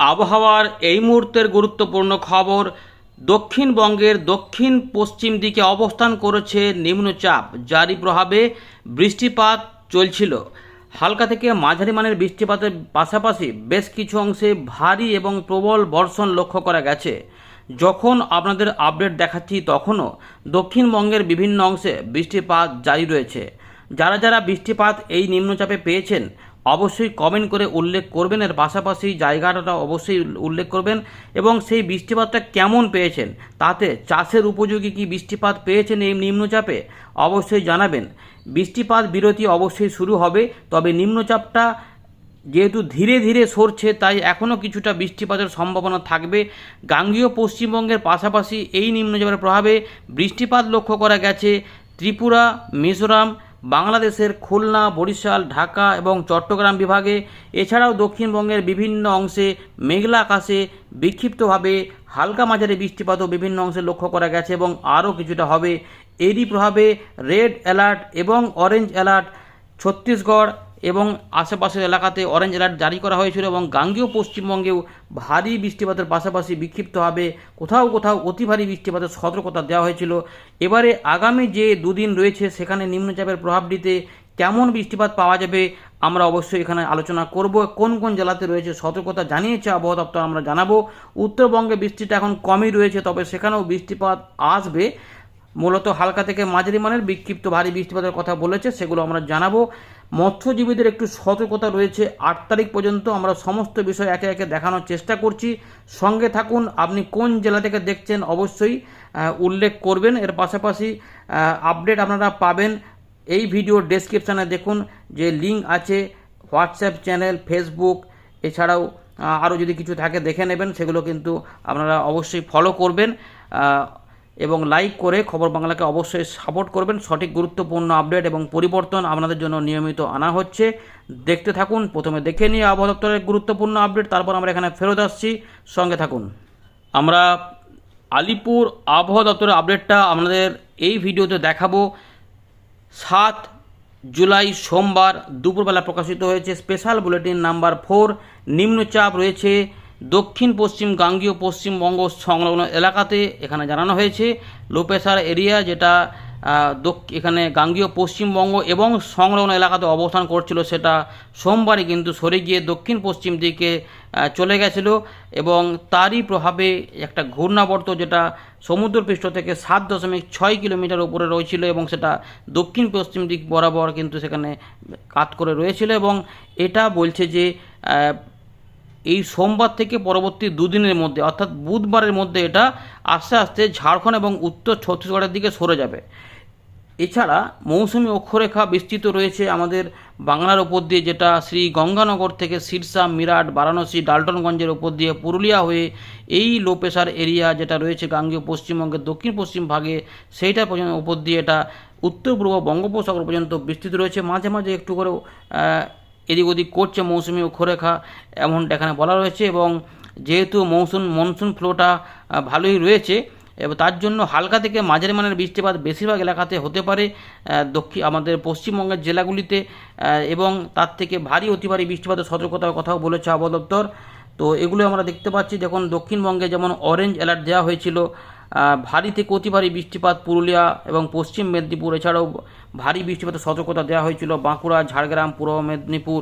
আবহাওয়ার এই মুহূর্তের গুরুত্বপূর্ণ খবর, দক্ষিণবঙ্গের দক্ষিণ পশ্চিম দিকে অবস্থান করেছে নিম্নচাপ। জারি প্রভাবে বৃষ্টিপাত চলছিল। হালকা থেকে মাঝারি মানের বৃষ্টিপাতের পাশাপাশি বেশ কিছু অংশে ভারী এবং প্রবল বর্ষণ লক্ষ্য করা গেছে। যখন আপনাদের আপডেট দেখাচ্ছি তখনও দক্ষিণবঙ্গের বিভিন্ন অংশে বৃষ্টিপাত জারি রয়েছে। যারা যারা বৃষ্টিপাত এই নিম্নচাপে পেয়েছেন অবশ্যই কমেন্ট করে উল্লেখ করবেন। এর পাশাপাশি জায়গাটা অবশ্যই উল্লেখ করবেন এবং সেই বৃষ্টিপাতটা কেমন পেয়েছেন? তাতে চাষের উপযোগী কি বৃষ্টিপাত পেয়েছেন এই নিম্নচাপে? অবশ্যই জানাবেন। বৃষ্টিপাত বিরতি অবশ্যই শুরু হবে, তবে নিম্নচাপটা যেহেতু ধীরে ধীরে সরছে, তাই এখনও কিছুটা বৃষ্টিপাতের সম্ভাবনা থাকবে। গাঙ্গীয় পশ্চিমবঙ্গের পাশাপাশি এই নিম্নচাপের প্রভাবে বৃষ্টিপাত লক্ষ্য করা গেছে। ত্রিপুরা, মিজোরাম বাংলাদেশের খুলনা, বরিশাল, ঢাকা এবং চট্টগ্রাম বিভাগে, এছাড়াও দক্ষিণবঙ্গের বিভিন্ন অংশে মেঘলা আকাশে বিক্ষিপ্তভাবে হালকা মাঝারি বৃষ্টিপাতও বিভিন্ন অংশে লক্ষ্য করা গেছে এবং আরও কিছুটা হবে। এরই প্রভাবে রেড অ্যালার্ট এবং অরেঞ্জ অ্যালার্ট, ছত্তিশগড় এবং আশেপাশের এলাকাতে অরেঞ্জ অ্যালার্ট জারি করা হয়েছিল এবং গাঙ্গেয় পশ্চিমবঙ্গেও ভারী বৃষ্টিপাতের পাশাপাশি বিক্ষিপ্তভাবে কোথাও কোথাও অতি ভারী বৃষ্টিপাতের সতর্কতা দেওয়া হয়েছিল। এবারে আগামী যে দুদিন রয়েছে, সেখানে নিম্নচাপের প্রভাবটিতে কেমন বৃষ্টিপাত পাওয়া যাবে, আমরা অবশ্যই এখানে আলোচনা করব। কোন কোন জেলাতে রয়েছে সতর্কতা জানিয়েছে আবহাওয়া দপ্তর, আমরা জানাব। উত্তরবঙ্গে বৃষ্টিটা এখন কমই রয়েছে, তবে সেখানেও বৃষ্টিপাত আসবে। মূলত হালকা থেকে মাঝারি মানের বিক্ষিপ্ত ভারী বৃষ্টিপাতের কথা বলেছে, সেগুলো আমরা জানাব। মৎস্যজীবীদের একটু সতর্কতা রয়েছে। আট তারিখ পর্যন্ত আমরা সমস্ত বিষয় একে একে দেখানোর চেষ্টা করছি। সঙ্গে থাকুন, আপনি কোন জেলা থেকে দেখছেন অবশ্যই উল্লেখ করবেন। এর পাশাপাশি আপডেট আপনারা পাবেন। এই ভিডিওর ডেসক্রিপশানে দেখুন যে লিঙ্ক আছে, হোয়াটসঅ্যাপ চ্যানেল, ফেসবুক, এছাড়াও আরও যদি কিছু থাকে দেখে নেবেন, সেগুলো কিন্তু আপনারা অবশ্যই ফলো করবেন। এবং লাইক করে খবর বাংলাকে অবশ্যই সাপোর্ট করবেন। সঠিক গুরুত্বপূর্ণ আপডেট এবং পরিবর্তন আপনাদের জন্য নিয়মিত আনা হচ্ছে। দেখতে থাকুন, প্রথমে দেখে নিয়ে আবহাওয়া দপ্তরের গুরুত্বপূর্ণ আপডেট, তারপর আমরা এখানে ফেরত আসছি। সঙ্গে থাকুন। আমরা আলিপুর আবহাওয়া দপ্তরের আপডেটটা আপনাদের এই ভিডিওতে দেখাবো। সাত জুলাই সোমবার দুপুরবেলা প্রকাশিত হয়েছে স্পেশাল বুলেটিন নাম্বার ফোর। নিম্নচাপ রয়েছে দক্ষিণ, পশ্চিম গাঙ্গীয়, পশ্চিমবঙ্গ সংলগ্ন এলাকাতে এখানে জানানো হয়েছে লো প্রেশার এরিয়া, যেটা এখানে গাঙ্গীয়, পশ্চিমবঙ্গ এবং সংলগ্ন এলাকাতে অবস্থান করছিল, সেটা সোমবারই কিন্তু সরে গিয়ে দক্ষিণ, পশ্চিম দিকে চলে গেছিল এবং তারই প্রভাবে একটা ঘূর্ণাবর্ত, যেটা সমুদ্রপৃষ্ঠ থেকে সাত দশমিক ছয় কিলোমিটার উপরে রয়েছিল এবং সেটা দক্ষিণ, পশ্চিম দিক বরাবর কিন্তু সেখানে কাত করে রয়েছিল এবং এটা বলছে যে এই সোমবার থেকে পরবর্তী দুদিনের মধ্যে, অর্থাৎ বুধবারের মধ্যে এটা আস্তে আস্তে ঝাড়খণ্ড এবং উত্তর ছত্তিশগড়ের দিকে সরে যাবে। এছাড়া মৌসুমি অক্ষরেখা বিস্তৃত রয়েছে আমাদের বাংলার ওপর দিয়ে, যেটা শ্রী গঙ্গানগর থেকে সিরসা, মিরাট, বারাণসী, ডাল্টনগঞ্জের ওপর দিয়ে পুরুলিয়া হয়ে এই লো প্রেশার এরিয়া যেটা রয়েছে গাঙ্গীয় পশ্চিমবঙ্গের দক্ষিণ পশ্চিম ভাগে, সেইটা পর্যন্ত উপর দিয়ে এটা উত্তর পূর্ব বঙ্গোপসাগর পর্যন্ত বিস্তৃত রয়েছে। মাঝে মাঝে একটু করে এদিক ওদিক করছে মৌসুমি অক্ষরেখা, এমনটা এখানে বলা রয়েছে এবং যেহেতু মৌসুম, মনসুন ফ্লোটা ভালোই রয়েছে এবং তার জন্য হালকা থেকে মাঝারি মানের বৃষ্টিপাত বেশিরভাগ এলাকাতে হতে পারে দক্ষিণ, আমাদের পশ্চিমবঙ্গের জেলাগুলিতে এবং তার থেকে ভারী অতি ভারী বৃষ্টিপাতের সতর্কতার কথাও বলেছে আবহাওয়া দপ্তর। তো এগুলো আমরা দেখতে পাচ্ছি যখন দক্ষিণবঙ্গে যেমন অরেঞ্জ অ্যালার্ট দেওয়া হয়েছিল ভারী থেকে অতি ভারী বৃষ্টিপাত পুরুলিয়া এবং পশ্চিম মেদিনীপুর। এছাড়াও ভারী বৃষ্টিপাতের সতর্কতা দেওয়া হয়েছিল বাঁকুড়া, ঝাড়গ্রাম, পূর্ব মেদিনীপুর,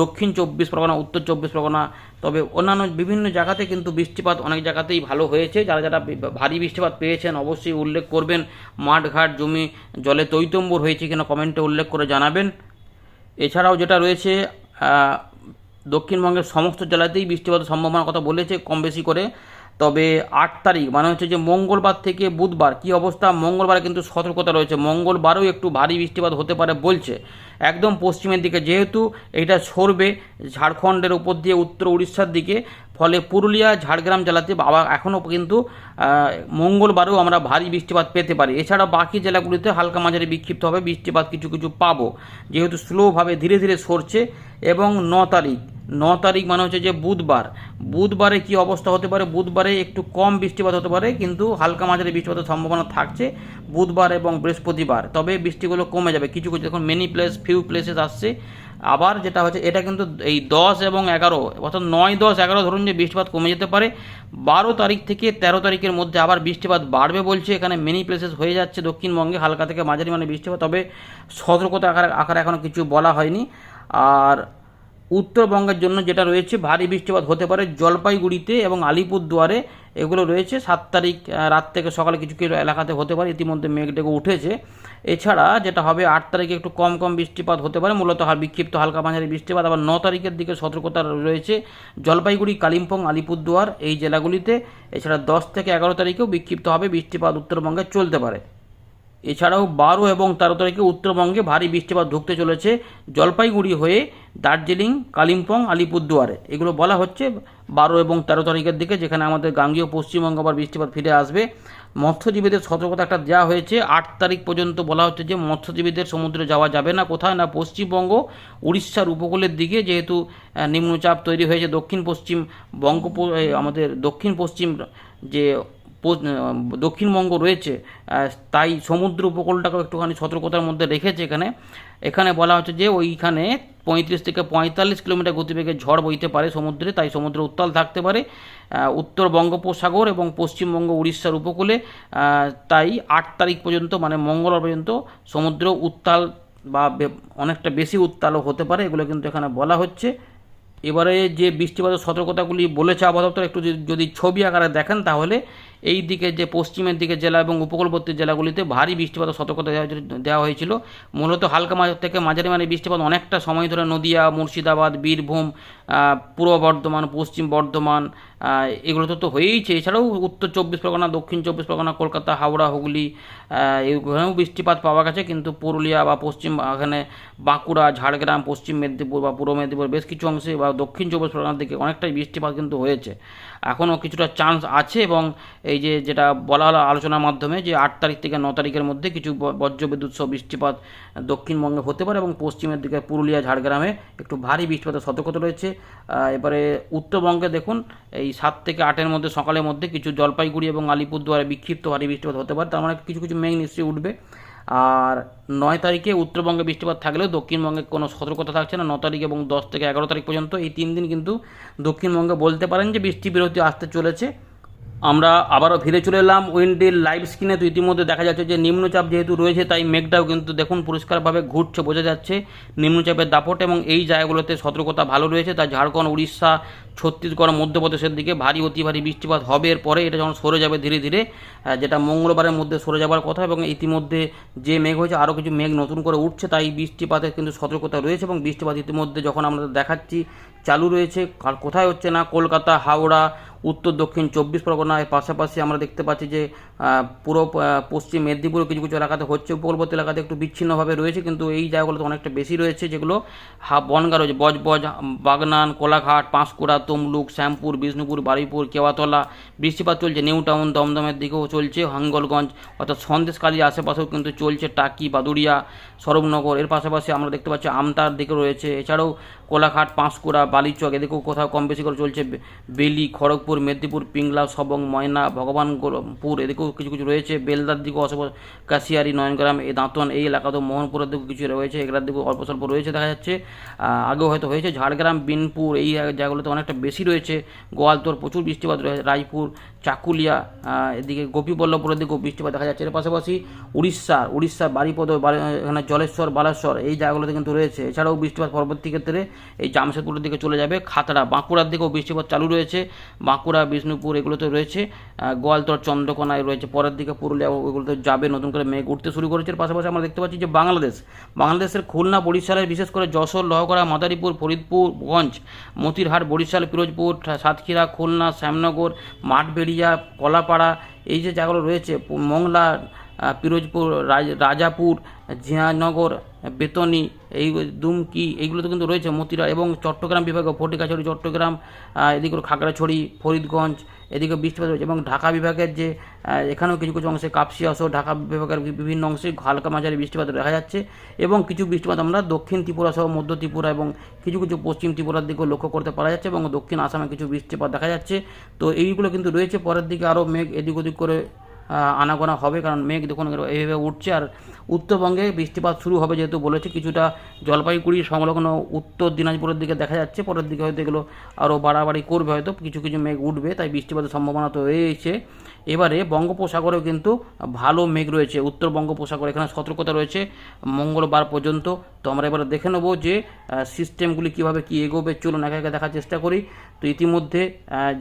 দক্ষিণ চব্বিশ পরগনা, উত্তর চব্বিশ পরগনা। তবে অন্যান্য বিভিন্ন জায়গাতে কিন্তু বৃষ্টিপাত অনেক জায়গাতেই ভালো হয়েছে। যারা যারা ভারী বৃষ্টিপাত পেয়েছেন অবশ্যই উল্লেখ করবেন। মাঠঘাট জমি জলে তৈতম্বর হয়েছে কিনা কমেন্টে উল্লেখ করে জানাবেন। এছাড়াও যেটা রয়েছে দক্ষিণবঙ্গের সমস্ত জেলাতেই বৃষ্টিপাতের সম্ভাবনার কথা বলেছে। কম বেশি করে তবে আট তারিখ মানে হচ্ছে যে মঙ্গলবার থেকে বুধবার, কি অবস্থা? মঙ্গলবারে কিন্তু সতর্কতা রয়েছে। মঙ্গলবারও একটু ভারী বৃষ্টিপাত হতে পারে বলছে। একদম পশ্চিমের দিকে যেহেতু এটা সরবে ঝাড়খণ্ডের উপর দিয়ে উত্তর উড়িষ্যার দিকে, ফলে পুরুলিয়া, ঝাড়গ্রাম জেলাতে আবার এখনও কিন্তু মঙ্গলবারেও আমরা ভারী বৃষ্টিপাত পেতে পারি। এছাড়া বাকি জেলাগুলিতে হালকা মাঝারি বিক্ষিপ্ত হবে। বৃষ্টিপাত কিছু কিছু পাবো। যেহেতু স্লোভাবে ধীরে ধীরে সরছে এবং ন তারিখ ন তারিখ মানে হচ্ছে যে বুধবার। বুধবারে কি অবস্থা হতে পারে? বুধবারে একটু কম বৃষ্টিপাত হতে পারে, কিন্তু হালকা মাঝারি বৃষ্টিপাতের সম্ভাবনা থাকছে বুধবার এবং বৃহস্পতিবার। তবে বৃষ্টিগুলো কমে যাবে। কিছু কিছু এখন মেনি প্লেস ফিউ প্লেসেস আসছে। আবার যেটা হচ্ছে, এটা কিন্তু এই দশ এবং এগারো, অর্থাৎ নয় দশ এগারো ধরুন যে বৃষ্টিপাত কমে যেতে পারে। বারো তারিখ থেকে তেরো তারিখের মধ্যে আবার বৃষ্টিপাত বাড়বে বলছে। এখানে মেনি প্লেসেস হয়ে যাচ্ছে দক্ষিণবঙ্গে, হালকা থেকে মাঝারি মানে বৃষ্টিপাত। তবে সতর্কতা আকারে আকারে এখনও কিছু বলা হয়নি। আর উত্তরবঙ্গের জন্য যেটা রয়েছে, ভারী বৃষ্টিপাত হতে পারে জলপাইগুড়িতে এবং আলিপুরদুয়ারে। এগুলো রয়েছে, সাত তারিখ রাত থেকে সকালে কিছু কিছু এলাকাতে হতে পারে, ইতিমধ্যে মেঘ ডেকে উঠেছে। এছাড়া যেটা হবে, আট তারিখে একটু কম কম বৃষ্টিপাত হতে পারে, মূলত বিক্ষিপ্ত হালকা মাঝারি বৃষ্টিপাত। আবার ন তারিখের দিকে সতর্কতা রয়েছে, জলপাইগুড়ি, কালিম্পং, আলিপুরদুয়ার এই জেলাগুলিতে। এছাড়া দশ থেকে এগারো তারিখেও বিক্ষিপ্তভাবে বৃষ্টিপাত, উত্তরবঙ্গে চলতে পারে। এছাড়াও বারো এবং তেরো তারিখে উত্তরবঙ্গে ভারী বৃষ্টিপাত ঢুকতে চলেছে। জলপাইগুড়ি হয়ে দার্জিলিং, কালিম্পং, আলিপুরদুয়ারে। এগুলো বলা হচ্ছে বারো এবং তেরো তারিখের দিকে, যেখানে আমাদের গাঙ্গীয় পশ্চিমবঙ্গ আবার বৃষ্টিপাত ফিরে আসবে। মৎস্যজীবীদের সতর্কতা একটা দেওয়া হয়েছে। আট তারিখ পর্যন্ত বলা হচ্ছে যে মৎস্যজীবীদের সমুদ্রে যাওয়া যাবে না কোথায় না পশ্চিমবঙ্গ। উড়িষ্যার উপকূলের দিকে যেহেতু নিম্নচাপ তৈরি হয়েছে দক্ষিণ পশ্চিম বঙ্গোপ আমাদের দক্ষিণ পশ্চিম যে দক্ষিণবঙ্গ রয়েছে তাই সমুদ্র উপকূলটাকেও একটুখানি সতর্কতার মধ্যে রেখেছে এখানে। এখানে বলা হচ্ছে যে ওইখানে পঁয়ত্রিশ থেকে পঁয়তাল্লিশ কিলোমিটার গতিবেগে ঝড় বইতে পারে সমুদ্রে, তাই সমুদ্র উত্তাল থাকতে পারে। উত্তর বঙ্গোপসাগর এবং পশ্চিমবঙ্গ উড়িষ্যার উপকূলে তাই আট তারিখ পর্যন্ত মানে মঙ্গলবার পর্যন্ত সমুদ্র উত্তাল বা অনেকটা বেশি উত্তালও হতে পারে, এগুলো কিন্তু এখানে বলা হচ্ছে। এবারে যে বৃষ্টিপাতের সতর্কতাগুলি বলেছে আবহাওয়া দপ্তর, একটু যদি ছবি আকারে দেখেন তাহলে এই দিকে যে পশ্চিমের দিকে জেলা এবং উপকূলবর্তী জেলাগুলিতে ভারী বৃষ্টিপাত সতর্কতা দেওয়া হয়েছিল- মূলত হালকা থেকে মাঝারি মানে বৃষ্টিপাত অনেকটা সময় ধরে নদিয়া মুর্শিদাবাদ বীরভূম পূর্ব বর্ধমান পশ্চিম বর্ধমান এগুলো তো তো হয়েইছে। এছাড়াও উত্তর চব্বিশ পরগনা দক্ষিণ চব্বিশ পরগনা কলকাতা হাওড়া হুগলি আহ, বৃষ্টিপাত পাওয়া গেছে। কিন্তু পুরুলিয়া বা পশ্চিম এখানে বাঁকুড়া ঝাড়গ্রাম পশ্চিম মেদিনীপুর বা পূর্ব মেদিনীপুর বেশ কিছু অংশে বা দক্ষিণ চব্বিশ পরগনার দিকে অনেকটাই বৃষ্টিপাত কিন্তু হয়েছে। এখনও কিছুটা চান্স আছে এবং এই যে যেটা বলা হলো আলোচনার মাধ্যমে যে আট তারিখ থেকে ন তারিখের মধ্যে কিছু বজ্রবিদ্যুৎ সহ বৃষ্টিপাত দক্ষিণবঙ্গে হতে পারে এবং পশ্চিমের দিকে পুরুলিয়া, ঝাড়গ্রামে একটু ভারী বৃষ্টিপাতের সতর্কতা রয়েছে। এবারে উত্তরবঙ্গে দেখুন, এই সাত থেকে আটের মধ্যে সকালের মধ্যে কিছু জলপাইগুড়ি এবং আলিপুরদুয়ারে বিক্ষিপ্ত ভারী বৃষ্টিপাত হতে পারে। তার মানে কিছু কিছু মেঘ নিশ্চয়ই উঠবে। আর নয় তারিখে উত্তরবঙ্গে বৃষ্টিপাত থাকলেও দক্ষিণবঙ্গে কোনো সতর্কতা থাকছে না। ন তারিখ এবং দশ থেকে এগারো তারিখ পর্যন্ত এই তিন দিন কিন্তু দক্ষিণবঙ্গে বলতে পারেন যে বৃষ্টি বিরতি আসতে চলেছে। আমরা আবারও ফিরে চলে এলাম উইন্ডের লাইভ স্ক্রিনে। তো ইতিমধ্যে দেখা যাচ্ছে যে নিম্নচাপ যেহেতু রয়েছে, তাই মেঘটাও কিন্তু দেখুন পরিষ্কারভাবে ঘুরছে, বোঝা যাচ্ছে নিম্নচাপের দাপট এবং এই জায়গাগুলোতে সতর্কতা ভালো রয়েছে। তাই ঝাড়খণ্ড, উড়িষ্যা, ছত্তিশগড়, মধ্যপ্রদেশের দিকে ভারী অতি ভারী বৃষ্টিপাত হবে এর পরে এটা যখন সরে যাবে ধীরে ধীরে যেটা মঙ্গলবারের মধ্যে সরে যাবার কথা এবং ইতিমধ্যে যে মেঘ হয়েছে, আরও কিছু মেঘ নতুন করে উঠছে, তাই বৃষ্টিপাতের কিন্তু সতর্কতা রয়েছে এবং বৃষ্টিপাত ইতিমধ্যে যখন আমরা দেখাচ্ছি চালু রয়েছে। কোথায় হচ্ছে না? কলকাতা, হাওড়া, উত্তর, দক্ষিণ, চব্বিশ পরগনায় পাশাপাশি আমরা দেখতে পাচ্ছি যে পুরো পশ্চিম মেদিনীপুরে কিছু কিছু এলাকাতে হচ্ছে, উপকূলবর্তী এলাকাতে একটু বিচ্ছিন্নভাবে রয়েছে, কিন্তু এই জায়গাগুলোতে অনেকটা বেশি রয়েছে, যেগুলো হা, বনগা রয়েছে, বজবজ, বাগনান, কোলাঘাট, পাঁশকুড়া, তমলুক, শ্যামপুর, বিষ্ণুপুর, বারুইপুর, কেওয়াতলা, বৃষ্টিপাত চলছে নিউ টাউন দমদমের দিকেও চলছে, হাঙ্গলগঞ্জ, অর্থাৎ সন্দেশকালী আশেপাশেও কিন্তু চলছে, টাকি, বাদুড়িয়া সরবনগর এর পাশাপাশি আমরা দেখতে পাচ্ছি আমতার দিকে রয়েছে, এছাড়াও কোলাঘাট, পাঁশকুড়া, বালিচক, এদিকেও কোথাও কম বেশি করে চলছে বেলি, খড়গপুর, মেদিনীপুর, পিংলা, সবং, ময়না ভগবানপুর এদিকেও কিছু কিছু রয়েছে। বেলদার দিকে অসব কাশিয়ারি, নয়নগ্রাম, এই দাঁতন এই এলাকাতেও মোহনপুরের দিকে কিছু রয়েছে। এগুলার দিকে অল্প স্বল্প রয়েছে দেখা যাচ্ছে। আগেও হয়তো হয়েছে। ঝাড়গ্রাম, বিনপুর এই জায়গাগুলোতে অনেকটা বেশি রয়েছে। গোয়ালতোর প্রচুর বৃষ্টিপাত রয়েছে। রায়পুর চাকুলিয়া এদিকে গোপীবল্লভপুরের দিকেও বৃষ্টিপাত দেখা যাচ্ছে। এর পাশাপাশি উড়িষ্যা উড়িষ্যার বারিপদ, বারি- এখানে জলেশ্বর, বালেশ্বর, এই জায়গাগুলোতে কিন্তু রয়েছে। এছাড়াও বৃষ্টিপাত পরবর্তী ক্ষেত্রে এই জামশেদপুরের দিকে চলে যাবে। খাতড়া, বাঁকুড়ার দিকেও বৃষ্টিপাত চালু রয়েছে। বাঁকুড়া, বিষ্ণুপুর এগুলোতে রয়েছে। গোয়ালতর, চন্দ্রকোনায় রয়েছে। পরের দিকে পুরুলিয়া ওগুলোতে যাবে, নতুন করে মেঘ উঠতে শুরু করেছে। এর পাশাপাশি আমরা দেখতে পাচ্ছি যে বাংলাদেশ, বাংলাদেশের খুলনা, বরিশালের বিশেষ করে যশোর লহকরা মাদারীপুর ফরিদপুরগঞ্জ মতিরহাট, বরিশাল, পিরোজপুর, সাতক্ষীরা, খুলনা, শ্যামনগর মাঠবেড়িয়া কলাপাড়া এই যে জায়গাগুলো রয়েছে মংলা পিরোজপুর রাজ- রাজাপুর জিয়ানগর, বেতনি, এই দুমকি এইগুলো তো কিন্তু রয়েছে মতিরা এবং চট্টগ্রাম বিভাগে ফটিকাছড়ি, চট্টগ্রাম এদিকে খাগড়াছড়ি, ফরিদগঞ্জ, এদিকে বৃষ্টিপাত রয়েছে এবং ঢাকা বিভাগের যে এখানেও কিছু কিছু অংশে কাপসিয়া সহ ঢাকা বিভাগের বিভিন্ন অংশে হালকা মাঝারি বৃষ্টিপাত দেখা যাচ্ছে এবং কিছু বৃষ্টিপাত আমরা দক্ষিণ ত্রিপুরা সহ মধ্য ত্রিপুরা এবং কিছু কিছু পশ্চিম ত্রিপুরার দিকেও লক্ষ্য করতে পারা যাচ্ছে এবং দক্ষিণ আসামে কিছু বৃষ্টিপাত দেখা যাচ্ছে। তো এইগুলো কিন্তু রয়েছে, পরের দিকে আরও মেঘ এদিক ওদিক করে আনাগোনা হবে কারণ মেঘ দেখুন এইভাবে উঠছে আর উত্তরবঙ্গে বৃষ্টিপাত শুরু হবে যেহেতু বলেছে, কিছুটা জলপাইগুড়ি সংলগ্ন উত্তর দিনাজপুরের দিকে দেখা যাচ্ছে, পরের দিকে হয়তো এগুলো আরও বাড়াবাড়ি করবে হয়তো, কিছু কিছু মেঘ উঠবে, তাই বৃষ্টিপাতের সম্ভাবনা তো রয়েছে। এবারে বঙ্গোপসাগরেও কিন্তু ভালো মেঘ রয়েছে, উত্তর বঙ্গোপসাগর এখানে সতর্কতা রয়েছে, মঙ্গলবার পর্যন্ত। তো আমরা এবারে দেখে নেব যে সিস্টেমগুলি কীভাবে কী এগোবে, চলুন একে একে দেখার চেষ্টা করি। তো ইতিমধ্যে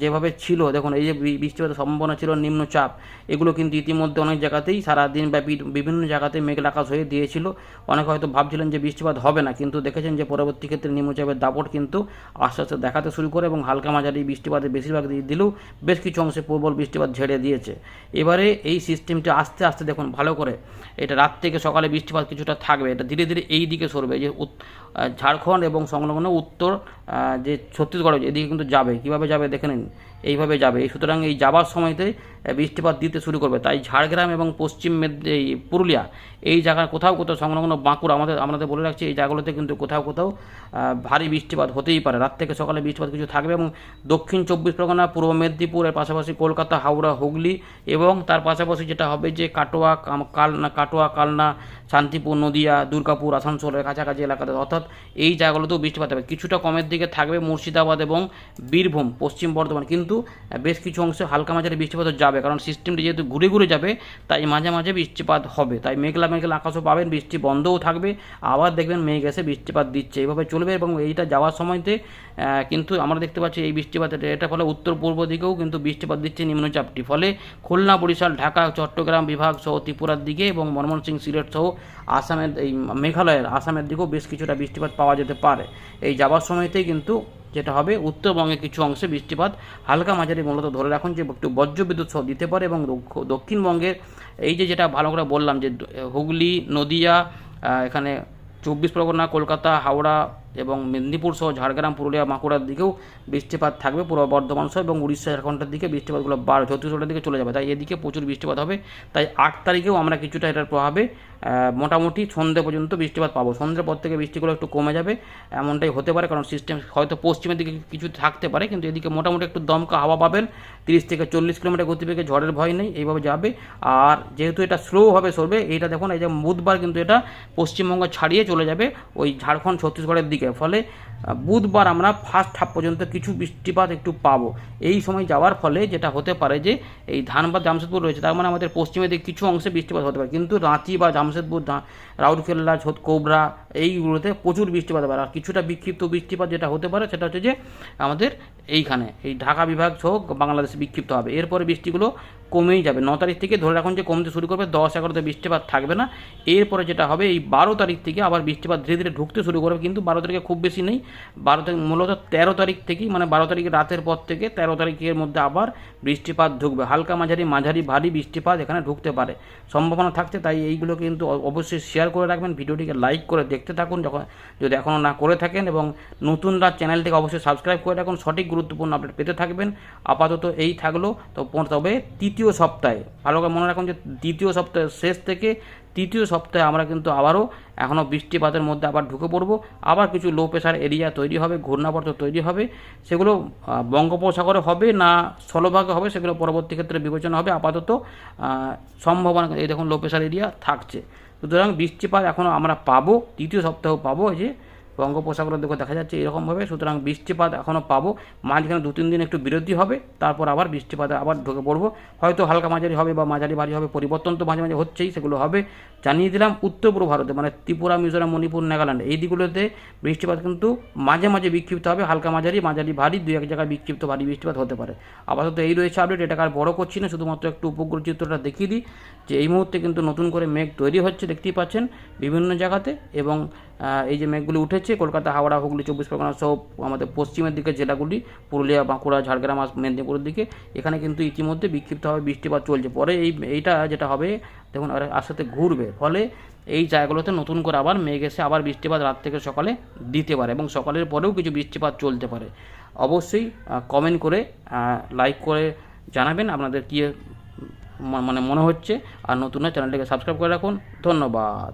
যেভাবে ছিল, দেখুন, এই যে বৃষ্টিপাতের সম্ভাবনা ছিল, নিম্নচাপ, এগুলো কিন্তু ইতিমধ্যে অনেক জায়গাতেই সারাদিন ব্যাপী বিভিন্ন জায়গাতে মেঘলা আকাশ হয়ে দিয়েছিল। অনেকে হয়তো ভাবছিলেন যে বৃষ্টিপাত হবে না, কিন্তু দেখেছেন যে পরবর্তী ক্ষেত্রে নিম্নচাপের দাপট কিন্তু আস্তে আস্তে দেখাতে শুরু করে এবং হালকা মাঝারি বৃষ্টিপাতের বেশিরভাগ দিলেও বেশ কিছু অংশে প্রবল বৃষ্টিপাত ঝেড়ে দিয়েছে। এবারে এই সিস্টেমটা আস্তে আস্তে দেখুন, ভালো করে এটা রাত থেকে সকালে বৃষ্টিপাত কিছুটা থাকবে, এটা ধীরে ধীরে এই দিকে সরবে, যে ঝাড়খণ্ড এবং সংলগ্ন উত্তর যে ছত্তিশগড়, এদিকে কিন্তু যাবে। কীভাবে যাবে দেখে নিন। এইভাবে যাবে। সুতরাং এই যাবার সময়তে বৃষ্টিপাত দিতে শুরু করবে। তাই ঝাড়গ্রাম এবং পশ্চিম এই পুরুলিয়া, এই জায়গায় কোথাও কোথাও সংলগ্ন বাঁকুড়া আমাদের আমাদের বলে রাখছি, এই জায়গাগুলোতে কিন্তু কোথাও কোথাও ভারী বৃষ্টিপাত হতেই পারে। রাত থেকে সকালে বৃষ্টিপাত কিছু থাকবে এবং দক্ষিণ চব্বিশ পরগনা, পূর্ব মেদিনীপুরের পাশাপাশি কলকাতা, হাওড়া, হুগলি এবং তার পাশাপাশি যেটা হবে যে কাটোয়া কালনা কাটোয়া, কালনা, শান্তিপুর, নদিয়া, দুর্গাপুর আসানসোলের কাছাকাছি এলাকাতে। অর্থাৎ এই জায়গাগুলোতেও বৃষ্টিপাত হবে। কিছুটা কমের দিকে থাকবে মুর্শিদাবাদ এবং বীরভূম, পশ্চিম বর্ধমান। কিন্তু বেশ কিছু অংশে হালকা মাঝারি বৃষ্টিপাত যাবে। কারণ সিস্টেমটি যেহেতু ঘুরে ঘুরে যাবে, তাই মাঝে মাঝে বৃষ্টিপাত হবে। তাই মেঘলা মেঘলা আকাশও পাবেন, বৃষ্টি বন্ধও থাকবে। আবার দেখবেন মেঘ এসে বৃষ্টিপাত দিচ্ছে। এইভাবে চলবে এবং এইটা যাওয়ার সময়তে কিন্তু আমরা দেখতে পাচ্ছি এই বৃষ্টিপাতের এটা ফলে উত্তর পূর্ব দিকেও কিন্তু বৃষ্টিপাত দিচ্ছে নিম্নচাপটি। ফলে খুলনা, বরিশাল, ঢাকা, চট্টগ্রাম বিভাগ সহ ত্রিপুরার দিকে এবং ময়মনসিংহ সিলেট সহ আসামের এই মেঘালয়ের আসামের দিকেও বেশ কিছুটা বৃষ্টিপাত পাওয়া যেতে পারে। এই যাওয়ার সময়তেই কিন্তু যেটা হবে উত্তরবঙ্গে কিছু অংশে বৃষ্টিপাত হালকা মাঝারি মূলত ধরে রাখুন যে একটু বজ্রবিদ্যুৎ সহ দিতে পারে এবং দক্ষিণবঙ্গের এই যে যেটা ভালো করে বললাম যে হুগলি, নদিয়া এখানে চব্বিশ পরগনা, কলকাতা, হাওড়া এবং মেদিনীপুর সহ ঝাড়গ্রাম, পুরুলিয়া, বাঁকুড়ার দিকেও বৃষ্টিপাত থাকবে, পূর্ব বর্ধমান সহ এবং উড়িষ্যা, ঝাড়খণ্ডের দিকে বৃষ্টিপাতগুলো বাড়বে। ছত্তিশগড়ের দিকে চলে যাবে। তাই এদিকে প্রচুর বৃষ্টিপাত হবে। তাই আট তারিখেও আমরা কিছুটা এটার প্রভাবে মোটামুটি সন্ধ্যে পর্যন্ত বৃষ্টিপাত পাবো। সন্ধ্যের পর থেকে বৃষ্টিগুলো একটু কমে যাবে, এমনটাই হতে পারে। কারণ সিস্টেম হয়তো পশ্চিমের দিকে কিছু থাকতে পারে, কিন্তু এদিকে মোটামুটি একটু দমকা হাওয়া পাবেন। তিরিশ থেকে চল্লিশ কিলোমিটার গতিবেগে ঝড়ের ভয় নেই, এইভাবে যাবে। আর যেহেতু এটা স্লো হবে সরবে, এইটা দেখুন, এই যে বুধবার কিন্তু এটা পশ্চিমবঙ্গ ছাড়িয়ে চলে যাবে। ওই ঝাড়খণ্ড, ছত্তিশগড়ের দিকে ফলে বুধবার আমরা ফার্স্ট হাফ পর্যন্ত কিছু বৃষ্টিপাত একটু পাবো। এই সময় যাওয়ার ফলে যেটা হতে পারে যে, এই ধানবাদ জামশেদপুর রয়েছে, তার মানে আমাদের পশ্চিমের দিকে কিছু অংশে বৃষ্টিপাত হতে পারে। কিন্তু রাঁচি বা জামশেদপুর রাউরকেল্লা ছোট কোবরা এইগুলোতে প্রচুর বৃষ্টিপাত হবে। আর কিছুটা বিক্ষিপ্ত বৃষ্টিপাত যেটা হতে পারে, সেটা হচ্ছে যে, আমাদের এইখানে, এই ঢাকা বিভাগ সহ বাংলাদেশে বিক্ষিপ্ত হবে। এরপরে বৃষ্টিগুলো কমেই যাবে। ন তারিখ থেকে ধরে রাখুন যে কমতে শুরু করবে, দশ, এগারোতে বৃষ্টিপাত থাকবে না। এরপরে যেটা হবে, এই বারো তারিখ থেকে আবার বৃষ্টিপাত ধীরে ধীরে ঢুকতে শুরু করবে, কিন্তু বারো তারিখে খুব বেশি নেই। বারো তারিখ মূলত তেরো তারিখ থেকেই মানে বারো তারিখে রাতের পর থেকে তেরো তারিখের মধ্যে আবার বৃষ্টিপাত ঢুকবে। হালকা মাঝারি মাঝারি, ভারী বৃষ্টিপাত এখানে ঢুকতে পারে। সম্ভাবনা থাকছে, তাই এইগুলো কিন্তু অবশ্যই শেয়ার করে রাখবেন, ভিডিওটিকে লাইক করে দেখতে থাকুন, যখন, যদি এখনও না করে থাকেন এবং নতুনরা চ্যানেলটিকে অবশ্যই সাবস্ক্রাইব করে রাখুন, সঠিক গুরুত্বপূর্ণ আপডেট পেতে থাকবেন। আপাতত এই থাকল, তো তবে তৃতীয় সপ্তাহে। ভালো করে মনে রাখুন যে দ্বিতীয় সপ্তাহের শেষ থেকে তৃতীয় সপ্তাহে আমরা কিন্তু আবারও এখনও বৃষ্টিপাতের মধ্যে আবার ঢুকে পড়ব। আবার কিছু লো প্রেশার এরিয়া তৈরি হবে, ঘূর্ণাবর্ত তৈরি হবে। সেগুলো বঙ্গোপসাগরে হবে না স্থলভাগে হবে, সেগুলো পরবর্তী ক্ষেত্রে বিবেচনা হবে। আপাতত সম্ভাবনা এই দেখুন লো প্রেশার এরিয়া থাকছে। সুতরাং বৃষ্টিপাত এখনও আমরা পাবো, তৃতীয় সপ্তাহেও পাবো যে বঙ্গোপসাগরের দিকে দেখা যাচ্ছে এরকমভাবে সুতরাং বৃষ্টিপাত এখনও পাবো। মাঝখানে দু তিন দিন একটু বিরতি হবে, তারপর আবার বৃষ্টিপাত আবার ঢুকে পড়ব। হয়তো হালকা মাঝারি হবে বা মাঝারি ভারী হবে, পরিবর্তন তো মাঝে মাঝে হচ্ছেই, সেগুলো হবে। জানিয়ে দিলাম উত্তর পূর্ব ভারতে মানে ত্রিপুরা, মিজোরাম, মণিপুর, নাগাল্যান্ড, এই দিকগুলোতে বৃষ্টিপাত কিন্তু মাঝে মাঝে বিক্ষিপ্ত হবে। হালকা মাঝারি মাঝারি ভারী দুই এক জায়গায় বিক্ষিপ্ত ভারী বৃষ্টিপাত হতে পারে। আপাতত এই রয়েছে আপডেট এটাকে আর বড় করছি না, শুধুমাত্র একটু উপগ্রহ চিত্রটা দেখিয়ে দিই, যে এই মুহূর্তে কিন্তু নতুন করে মেঘ তৈরি হচ্ছে, দেখতেই পাচ্ছেন, বিভিন্ন জায়গাতে এবং এই যে মেঘগুলি উঠেছে কলকাতা, হাওড়া, হুগলি, চব্বিশ পরগনা সহ আমাদের পশ্চিমের দিকে জেলাগুলি, পুরুলিয়া, বাঁকুড়া, ঝাড়গ্রাম, আস- মেদিনীপুরের দিকে। এখানে কিন্তু ইতিমধ্যে বিক্ষিপ্তভাবে বৃষ্টিপাত চলছে। পরে এই এইটা যেটা হবে, দেখুন, আর আস্তে ঘুরবে। ফলে এই জায়গাগুলোতে নতুন করে আবার মেঘ এসে আবার বৃষ্টিপাত রাত থেকে সকালে দিতে পারে এবং সকালের পরেও কিছু বৃষ্টিপাত চলতে পারে। অবশ্যই কমেন্ট করে লাইক করে জানাবেন আপনাদের কী মানে মনে হচ্ছে। আর নতুন চ্যানেলটিকে সাবস্ক্রাইব করে রাখুন। ধন্যবাদ।